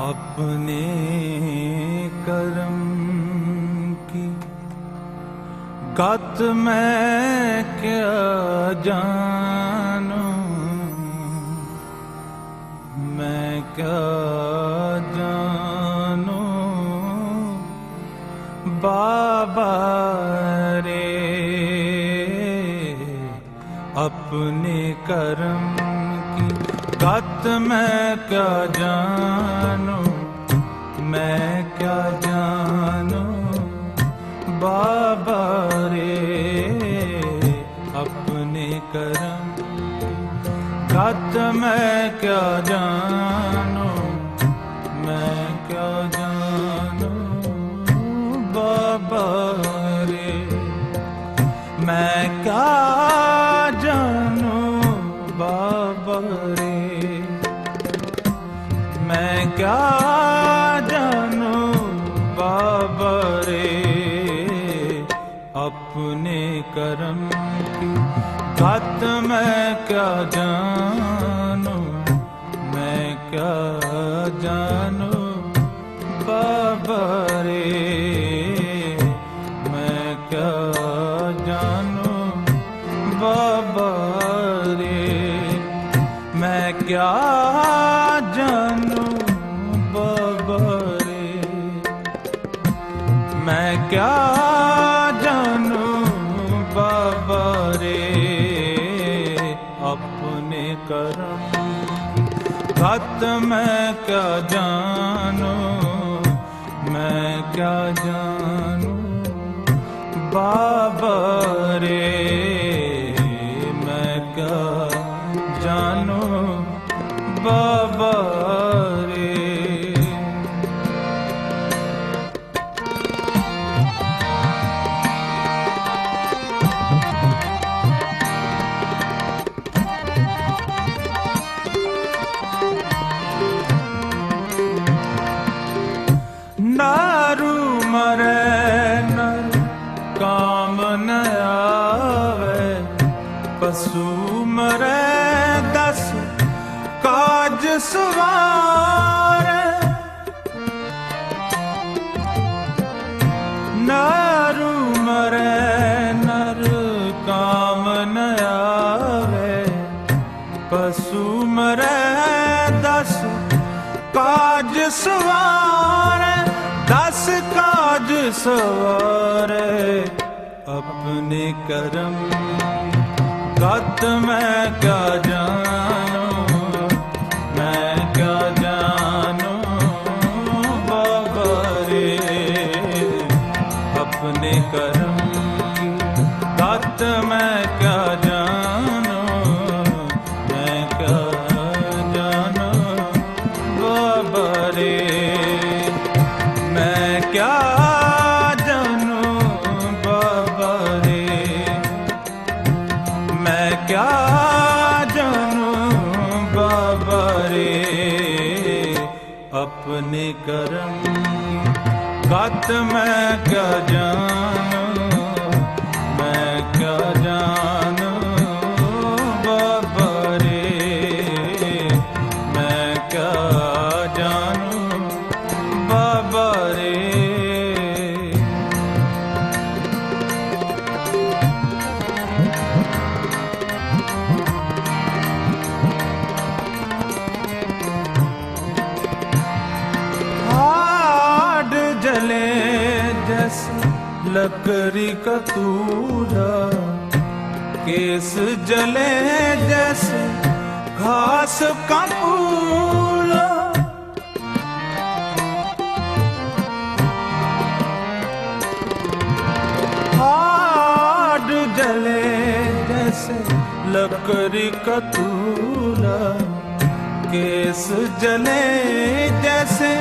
अपने कर्म की गत मैं क्या जानू मैं क्या जानू बाबा रे अपने कर्म ਗਤ ਮੈਂ ਕਿਆ ਜਾਣੂ? ਮੈਂ ਕਿਆ ਜਾਣੂ? ਬਾਬਾ ਰੇ, ਆਪਣੇ ਕਰਮ। ਗਤ ਮੈਂ ਕਿਆ ਜਾਣੂ? बाबा रे अपने कर्म की बात मैं क्या जानू मैं क्या जानू बाबा रे मैं क्या जानू बाबा रे मैं क्या जानू ਕਿਆ ਬਾਬਾ ਰੇ? ਆਪਣੇ ਕਰਮ ਮੈਂ ਕਿਆ ਮੈਂ ਕਿਆ ਜਾਨੂ? ਬਾਬਾ ਰੇ, ਮੈਂ ਕਿਆ ਬਾਬਾ ਪਸ਼ੂ ਮਰੈ ਦਸ ਕਾਜ ਸਵਾਰੈ। ਨਾਰੂ ਮਰੈ, ਨਰ ਕਾਮ ਨ ਆਵੇ। ਪਸ਼ੂ ਮਰੈ ਦਸ ਕਾਜ ਸਵਾਰ। ਦਸ ਕਾਜ ਸਵਾਰੈ। ਆਪਣੇ ਕਰਮ ਗਤ ਮੈਂ ਕਿਆ ਜਾਣੂ, ਮੈਂ ਕਿਆ ਜਾਣੂ ਬਾਬਾ ਰੇ। ਆਪਣੇ ਕਰਮ ਗਤ ਮੈਂ ਕਿਆ ਜਾਣੂ, ਮੈਂ ਕਿਆ ਜਾਣੂ ਬਾਬਾ ਰੇ। ਬਾਬਾ ਆਪਣੇ ਕਰਮ ਗਤ ਮੈਂ ਕਿਆ ਜਾਣੂ ਮੈਂ ਕਿਆ ਜਾਣੂ। लकड़ी का तूरा केस जले जैसे घास का फूला हाड जले जैसे लकड़ी का तूरा केस जले जैसे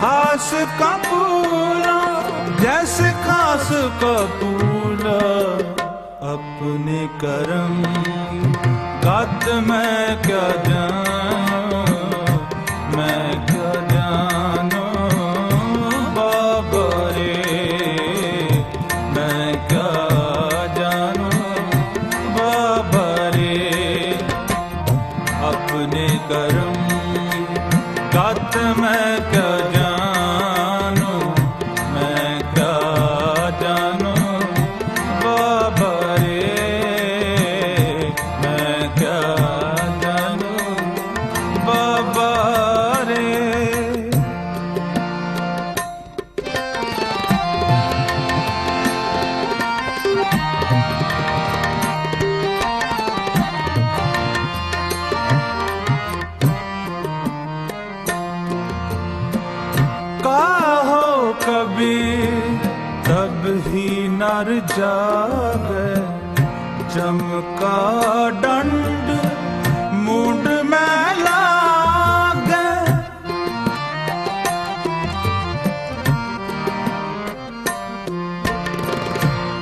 घास का पूला जैसे कास का फूला अपने कर्म गत मैं क्या जान मैं क्या जानो बाबा रे मैं क्या जानो बाबा रे अपने कर्म गत मैं क्या जान ही नर जागे चमका दंड मुंड में लागे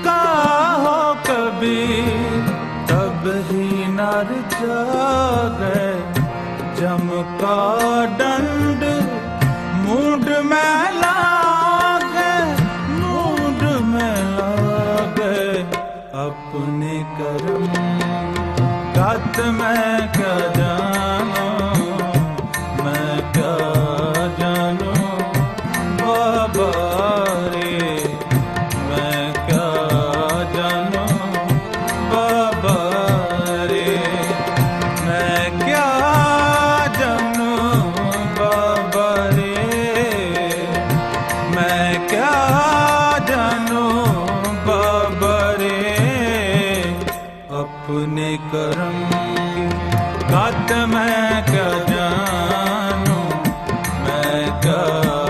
काहो कबीर तब ही नर जागे चमका दंड ਆਪਣੇ ਕਰਮ ਗਤ ਮੈਂ ਕਾ ਜਾਨੋ ਮੈਂ ਕਾ ਜਾਨੋ ਬਾਬਾ क्या Allah